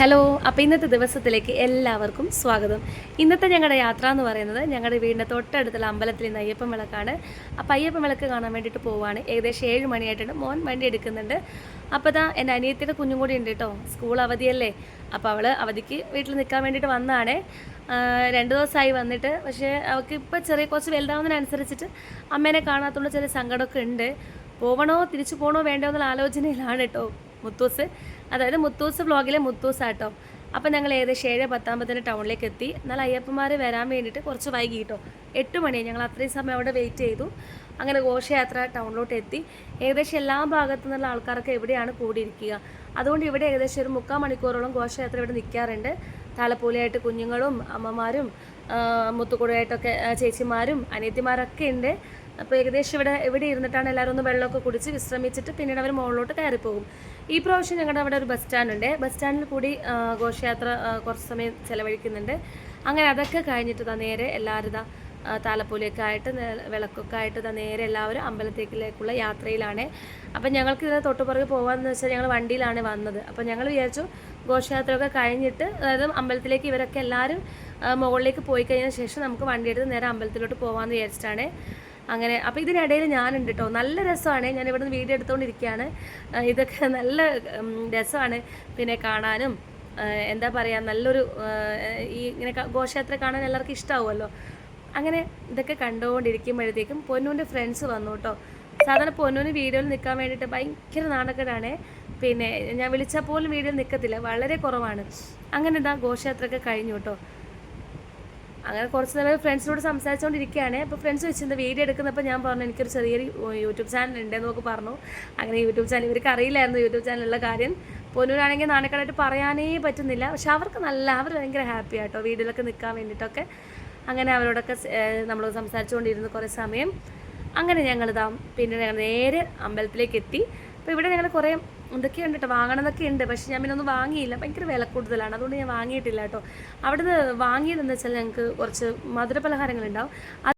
Hello അപ്പോൾ ഇന്നത്തെ ദിവസത്തിലേക്ക് എല്ലാവർക്കും സ്വാഗതം. ഇന്നത്തെ ഞങ്ങളുടെ യാത്ര എന്ന് പറയുന്നത് ഞങ്ങളുടെ വീടിന്റെ തൊട്ടടുത്തുള്ള അമ്പലത്തിൽ നിന്ന് അയ്യപ്പൻ വിളക്കാണ്. അപ്പോൾ അയ്യപ്പൻ വിളക്ക് കാണാൻ വേണ്ടിയിട്ട് പോവുകയാണ് ഏകദേശം ഏഴ് മണിയായിട്ടുണ്ട്. മോൻ വണ്ടി എടുക്കുന്നുണ്ട്. അപ്പോൾ ഇതാ എന്റെ അനിയത്തിയുടെ കുഞ്ഞും കൂടി ഉണ്ട് കേട്ടോ. സ്കൂൾ അവധിയല്ലേ. അപ്പോൾ അവൾ അവധിക്ക് വീട്ടിൽ നിൽക്കാൻ വേണ്ടിയിട്ട് വന്നതാണേ രണ്ട് ദിവസമായി വന്നിട്ട്. പക്ഷേ അവൾക്ക് ഇപ്പോൾ ചെറിയ കുറച്ച് വലുതാവുന്നതിനനുസരിച്ചിട്ട് അമ്മേനെ കാണാത്തുള്ള ചെറിയ സങ്കടമൊക്കെ ഉണ്ട്. പോകണോ തിരിച്ചു പോകണോ വേണ്ടോ എന്നുള്ള ആലോചനയിലാണ് കേട്ടോ മുത്തൂസ്. അതായത് മുത്തൂസ് വ്ളോഗിലെ മുത്തൂസ് ആട്ടോ അപ്പം ഞങ്ങൾ ഏകദേശം ഏഴ് പത്താമ്പത്തിന് ടൗണിലേക്ക് എത്തി. എന്നാൽ അയ്യപ്പന്മാർ വരാൻ വേണ്ടിയിട്ട് കുറച്ച് വൈകി കേട്ടോ എട്ട് മണി ഞങ്ങൾ അത്രയും സമയം അവിടെ വെയിറ്റ് ചെയ്തു. അങ്ങനെ ഘോഷയാത്ര ടൗണിലോട്ട് എത്തി. ഏകദേശം എല്ലാ ഭാഗത്തു നിന്നുള്ള ആൾക്കാരൊക്കെ എവിടെയാണ് കൂടിയിരിക്കുക? അതുകൊണ്ട് ഇവിടെ ഏകദേശം ഒരു മുക്കാൽ മണിക്കൂറോളം ഘോഷയാത്ര ഇവിടെ നിൽക്കാറുണ്ട്. താലപ്പൂലയായിട്ട് കുഞ്ഞുങ്ങളും അമ്മമാരും മുത്തുകുടയായിട്ടൊക്കെ ചേച്ചിമാരും അനിയത്തിമാരൊക്കെ ഉണ്ട്. അപ്പോൾ ഏകദേശം ഇവിടെ ഇവിടെ ഇരുന്നിട്ടാണ് എല്ലാവരും ഒന്ന് വെള്ളമൊക്കെ കുടിച്ച് വിശ്രമിച്ചിട്ട് പിന്നീട് അവർ മുകളിലോട്ട് കയറിപ്പോകും. പോകും ഈ പ്രാവശ്യം ഞങ്ങളുടെ അവിടെ ഒരു ബസ് സ്റ്റാൻഡ് ഉണ്ട് ബസ് സ്റ്റാൻഡിൽ കൂടി ഘോഷയാത്ര കുറച്ച് സമയം ചിലവഴിക്കുന്നുണ്ട്. അങ്ങനെ അതൊക്കെ കഴിഞ്ഞിട്ട് താ നേരെ എല്ലാവരും ഇതാ താലപ്പൊലിയൊക്കെ ആയിട്ട് വിളക്കൊക്കെ ആയിട്ട് ദാ നേരെ എല്ലാവരും അമ്പലത്തേക്കിലേക്കുള്ള യാത്രയിലാണ്. അപ്പം ഞങ്ങൾക്ക് ഇതിനെ തൊട്ടുപുറകെ പോകാമെന്ന് വെച്ചാൽ ഞങ്ങൾ വണ്ടിയിലാണ് വന്നത്. അപ്പം ഞങ്ങൾ വിചാരിച്ചു ഘോഷയാത്രയൊക്കെ കഴിഞ്ഞിട്ട് അതായത് അമ്പലത്തിലേക്ക് ഇവരൊക്കെ എല്ലാവരും മുകളിലേക്ക് പോയി കഴിഞ്ഞ ശേഷം നമുക്ക് വണ്ടിയെടുത്ത് നേരെ അമ്പലത്തിലോട്ട് പോകാമെന്ന് വിചാരിച്ചിട്ടാണ്. അങ്ങനെ അപ്പോൾ ഇതിനിടയിൽ ഞാനുണ്ട് കേട്ടോ നല്ല രസമാണ്. ഞാൻ ഇവിടെ നിന്ന് വീഡിയോ എടുത്തുകൊണ്ടിരിക്കുകയാണ് ഇതൊക്കെ നല്ല രസമാണ് പിന്നെ കാണാനും. എന്താ പറയുക നല്ലൊരു ഈ ഇങ്ങനെ ഘോഷയാത്ര കാണാൻ എല്ലാവർക്കും ഇഷ്ടമാവുമല്ലോ അങ്ങനെ ഇതൊക്കെ കണ്ടുകൊണ്ടിരിക്കുമ്പോഴത്തേക്കും പൊന്നൂന്റെ ഫ്രണ്ട്സ് വന്നു കേട്ടോ സാധാരണ പൊന്നൂന് വീഡിയോയിൽ നിൽക്കാൻ വേണ്ടിയിട്ട് ഭയങ്കര നാണക്കേടാണ്. പിന്നെ ഞാൻ വിളിച്ചാൽ പോലും വീഡിയോയിൽ നിൽക്കത്തില്ല. വളരെ കുറവാണ്. അങ്ങനെ ഇതാ ഘോഷയാത്രയൊക്കെ കഴിഞ്ഞു കേട്ടോ അങ്ങനെ കുറച്ച് നേരം ഫ്രണ്ട്സിനോട് സംസാരിച്ചുകൊണ്ടിരിക്കുകയാണ് അപ്പോൾ ഫ്രണ്ട്സ് വെച്ചിരുന്ന വീഡിയോ എടുക്കുന്നപ്പോൾ ഞാൻ പറഞ്ഞു എനിക്കൊരു ചെറിയൊരു യൂട്യൂബ് ചാനൽ ഉണ്ടെന്ന് നോക്കി പറഞ്ഞു. അങ്ങനെ യൂട്യൂബ് ചാനൽ ഇവർക്ക് അറിയില്ലായിരുന്നു യൂട്യൂബ് ചാനലുള്ള കാര്യം. പൊന്നൂരാണെങ്കിൽ നാണക്കേടായിട്ട് പറയാനേ പറ്റുന്നില്ല. പക്ഷെ അവർക്ക് നല്ല അവർ ഭയങ്കര ഹാപ്പി ആട്ടോ വീട്ടിലൊക്കെ നിൽക്കാൻ വേണ്ടിയിട്ടൊക്കെ. അങ്ങനെ അവരോടൊക്കെ നമ്മൾ സംസാരിച്ചുകൊണ്ടിരുന്നു കുറേ സമയം. അങ്ങനെ ഞങ്ങൾ ഞങ്ങളിതാ പിന്നെ ഞങ്ങൾ നേരെ അമ്പലത്തിലേക്ക് എത്തി. അപ്പോൾ ഇവിടെ ഞങ്ങൾ കുറേ എന്തൊക്കെയുണ്ട് കേട്ടോ വാങ്ങണമെന്നൊക്കെ ഉണ്ട്. പക്ഷെ ഞാൻ പിന്നെ ഒന്നും വാങ്ങിയില്ല. ഭയങ്കര വില കൂടുതലാണ്. അതുകൊണ്ട് ഞാൻ വാങ്ങിയിട്ടില്ല കേട്ടോ അവിടുന്ന് വാങ്ങിയതെന്ന് വെച്ചാൽ ഞങ്ങൾക്ക് കുറച്ച് മധുര പലഹാരങ്ങളുണ്ടാവും